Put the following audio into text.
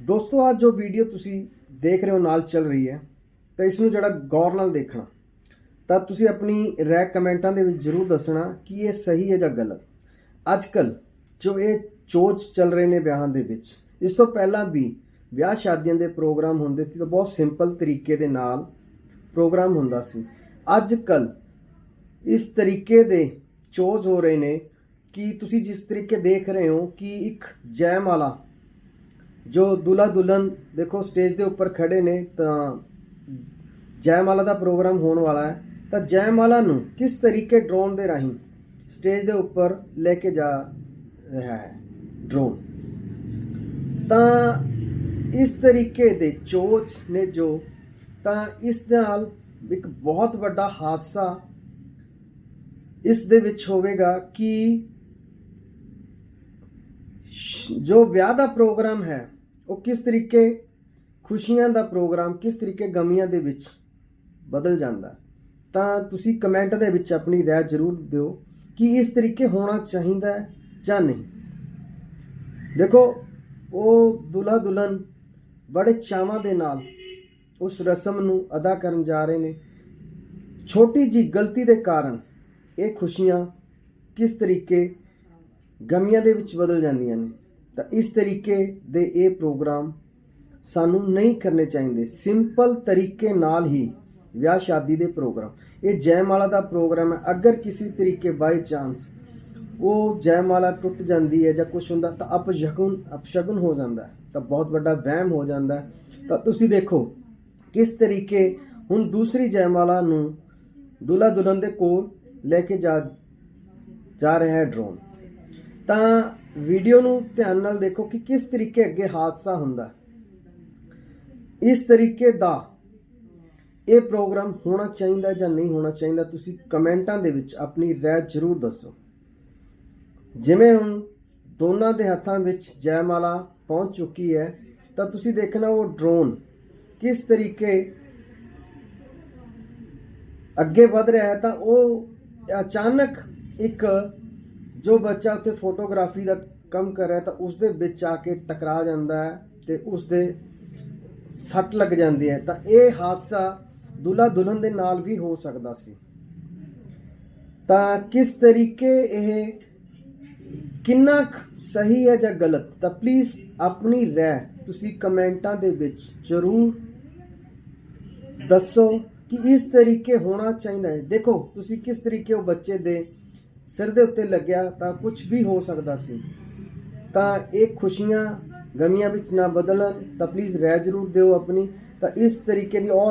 ਦੋਸਤੋ ਅੱਜ ਜੋ ਵੀਡੀਓ ਤੁਸੀਂ ਦੇਖ ਰਹੇ ਹੋ ਨਾਲ ਚੱਲ ਰਹੀ ਹੈ, ਤਾਂ ਇਸ ਨੂੰ ਜਿਹੜਾ ਗੌਰ ਨਾਲ ਦੇਖਣਾ, ਤਾਂ ਤੁਸੀਂ ਆਪਣੀ ਰਾਏ ਕਮੈਂਟਾਂ ਦੇ ਵਿੱਚ ਜ਼ਰੂਰ ਦੱਸਣਾ ਕਿ ਇਹ ਸਹੀ ਹੈ ਜਾਂ ਗਲਤ। ਅੱਜ ਕੱਲ ਜੋ ਇਹ ਚੋਚ ਚੱਲ ਰਹੇ ਨੇ ਵਿਆਹਾਂ ਦੇ ਵਿੱਚ, ਇਸ ਤੋਂ ਪਹਿਲਾਂ ਵੀ ਵਿਆਹ ਸ਼ਾਦੀਆਂ ਦੇ ਪ੍ਰੋਗਰਾਮ ਹੁੰਦੇ ਸੀ ਤਾਂ ਬਹੁਤ ਸਿੰਪਲ ਤਰੀਕੇ ਦੇ ਨਾਲ ਪ੍ਰੋਗਰਾਮ ਹੁੰਦਾ ਸੀ। ਅੱਜ ਕੱਲ ਇਸ ਤਰੀਕੇ ਦੇ ਚੋਜ ਹੋ ਰਹੇ ਨੇ ਕਿ ਤੁਸੀਂ ਜਿਸ ਤਰੀਕੇ ਦੇਖ ਰਹੇ ਹੋ ਕਿ ਇੱਕ ਜੈਮਾਲਾ ਜੋ ਦੁਲਾ ਦੁਲਹਨ ਦੇਖੋ ਸਟੇਜ ਦੇ ਉੱਪਰ ਖੜੇ ਨੇ, ਤਾਂ ਜੈਮਾਲਾ ਦਾ ਪ੍ਰੋਗਰਾਮ ਹੋਣ ਵਾਲਾ ਹੈ। ਤਾਂ ਜੈਮਾਲਾ ਨੂੰ ਕਿਸ ਤਰੀਕੇ ਡਰੋਨ ਦੇ ਰਾਹੀਂ ਸਟੇਜ ਦੇ ਉੱਪਰ ਲੈ ਕੇ ਜਾ ਰਿਹਾ ਹੈ? ਡਰੋਨ। ਤਾਂ ਇਸ ਤਰੀਕੇ ਦੇ ਚੋਚ ਨੇ ਜੋ, ਤਾਂ ਇਸ ਨਾਲ ਇੱਕ ਬਹੁਤ ਵੱਡਾ ਹਾਦਸਾ ਇਸ ਦੇ ਵਿੱਚ ਹੋਵੇਗਾ ਕਿ ਜੋ ਵਿਆਹ ਦਾ ਪ੍ਰੋਗਰਾਮ ਹੈ, ਉਹ ਕਿਸ ਤਰੀਕੇ ਖੁਸ਼ੀਆਂ ਦਾ ਪ੍ਰੋਗਰਾਮ, ਕਿਸ ਤਰੀਕੇ ਗਮੀਆਂ ਦੇ ਵਿੱਚ ਬਦਲ ਜਾਂਦਾ ਤਾਂ ਤੁਸੀਂ ਕਮੈਂਟ ਦੇ ਵਿੱਚ ਆਪਣੀ ਰਾਏ ਜ਼ਰੂਰ ਦਿਓ ਕਿ ਇਸ ਤਰੀਕੇ ਹੋਣਾ ਚਾਹੀਦਾ ਹੈ ਜਾਂ ਨਹੀਂ। ਦੇਖੋ, ਉਹ ਦੁल्हा ਦੁਲਹਨ ਬੜੇ ਚਾਵਾਂ ਦੇ ਨਾਲ ਉਸ ਰਸਮ ਨੂੰ ਅਦਾ ਕਰਨ ਜਾ ਰਹੇ ਨੇ। ਛੋਟੀ ਜੀ ਗਲਤੀ ਦੇ ਕਾਰਨ ਇਹ ਖੁਸ਼ੀਆਂ ਕਿਸ ਤਰੀਕੇ ਗਮੀਆਂ ਦੇ ਵਿੱਚ ਬਦਲ ਜਾਂਦੀਆਂ ਨੇ। ਤਾਂ ਇਸ ਤਰੀਕੇ ਦੇ ਇਹ ਪ੍ਰੋਗਰਾਮ ਸਾਨੂੰ ਨਹੀਂ ਕਰਨੇ ਚਾਹੀਦੇ। ਸਿੰਪਲ ਤਰੀਕੇ ਨਾਲ ਹੀ ਵਿਆਹ ਸ਼ਾਦੀ ਦੇ ਪ੍ਰੋਗਰਾਮ। ਇਹ ਜੈਮਾਲਾ ਦਾ ਪ੍ਰੋਗਰਾਮ ਹੈ। ਅਗਰ ਕਿਸੇ ਤਰੀਕੇ ਬਾਈ ਚਾਂਸ ਉਹ ਜੈਮਾਲਾ ਟੁੱਟ ਜਾਂਦੀ ਹੈ ਜਾਂ ਕੁਝ ਹੁੰਦਾ ਤਾਂ ਅਪਸ਼ਗੁਨ ਅਪਸ਼ਗੁਨ ਹੋ ਜਾਂਦਾ ਹੈ। ਤਾਂ ਬਹੁਤ ਵੱਡਾ ਵਹਿਮ ਹੋ ਜਾਂਦਾ ਹੈ। ਤਾਂ ਤੁਸੀਂ ਦੇਖੋ ਕਿਸ ਤਰੀਕੇ ਹੁਣ ਦੂਸਰੀ ਜੈਮਾਲਾ ਨੂੰ ਦੁल्हा ਦੁਲਹਨ ਦੇ ਕੋਲ ਲੈ ਕੇ ਜਾ ਜਾ ਰਿਹਾ ਹੈ ਡਰੋਨ ਤਾਂ ਵੀਡੀਓ ਨੂੰ ਧਿਆਨ ਨਾਲ ਦੇਖੋ ਕਿ ਕਿਸ ਤਰੀਕੇ ਅੱਗੇ ਹਾਦਸਾ ਹੁੰਦਾ। ਇਸ ਤਰੀਕੇ ਦਾ ਇਹ ਪ੍ਰੋਗਰਾਮ ਹੋਣਾ ਚਾਹੀਦਾ ਜਾਂ ਨਹੀਂ ਹੋਣਾ ਚਾਹੀਦਾ, ਤੁਸੀਂ ਕਮੈਂਟਾਂ ਦੇ ਵਿੱਚ ਆਪਣੀ ਰਾਏ ਜ਼ਰੂਰ ਦੱਸੋ। ਜਿਵੇਂ ਹੁਣ ਦੋਨਾਂ ਦੇ ਹੱਥਾਂ ਵਿੱਚ ਜੈਮਾਲਾ ਪਹੁੰਚ ਚੁੱਕੀ ਹੈ, ਤਾਂ ਤੁਸੀਂ ਦੇਖਣਾ ਉਹ ਡਰੋਨ ਕਿਸ ਤਰੀਕੇ ਅੱਗੇ ਵਧ ਰਿਹਾ ਹੈ, ਤਾਂ ਉਹ ਅਚਾਨਕ ਇੱਕ ਜੋ ਬੱਚਾ ਉੱਥੇ ਫੋਟੋਗ੍ਰਾਫੀ ਦਾ ਕੰਮ ਕਰ ਰਿਹਾ ਤਾਂ ਉਸ ਦੇ ਵਿੱਚ ਆ ਕੇ ਟਕਰਾ ਜਾਂਦਾ ਹੈ ਤੇ ਉਸ ਦੇ ਸੱਟ ਲੱਗ ਜਾਂਦੀ ਹੈ। ਤਾਂ ਇਹ ਹਾਦਸਾ ਦੁल्हा ਦੁਲਹਨ ਦੇ ਨਾਲ ਵੀ ਹੋ ਸਕਦਾ ਸੀ। ਤਾਂ ਕਿਸ ਤਰੀਕੇ ਇਹ ਕਿੰਨਾ ਕੁ ਸਹੀ ਹੈ ਜਾਂ ਗਲਤ? ਤਾਂ ਪਲੀਜ਼ ਆਪਣੀ ਰਹਿ ਤੁਸੀਂ ਕਮੈਂਟਾਂ ਦੇ ਵਿੱਚ ਜ਼ਰੂਰ ਦੱਸੋ ਕਿ ਇਸ ਤਰੀਕੇ ਹੋਣਾ ਚਾਹੀਦਾ ਹੈ। ਦੇਖੋ, ਤੁਸੀਂ ਕਿਸ ਤਰੀਕੇ ਉਹ ਬੱਚੇ ਦੇ ਸਿਰ ਦੇ ਉੱਤੇ ਲੱਗਿਆ ਤਾਂ ਕੁਝ ਵੀ ਹੋ ਸਕਦਾ ਸੀ। ਤਾਂ ਇਹ ਖੁਸ਼ੀਆਂ ਗਮੀਆਂ ਵਿੱਚ ਨਾ ਬਦਲਣ ਤਾਂ ਪਲੀਜ਼ ਰਹਿ ਜ਼ਰੂਰ ਦਿਓ ਆਪਣੀ। ਤਾਂ ਇਸ ਤਰੀਕੇ ਦੀ ਔਰ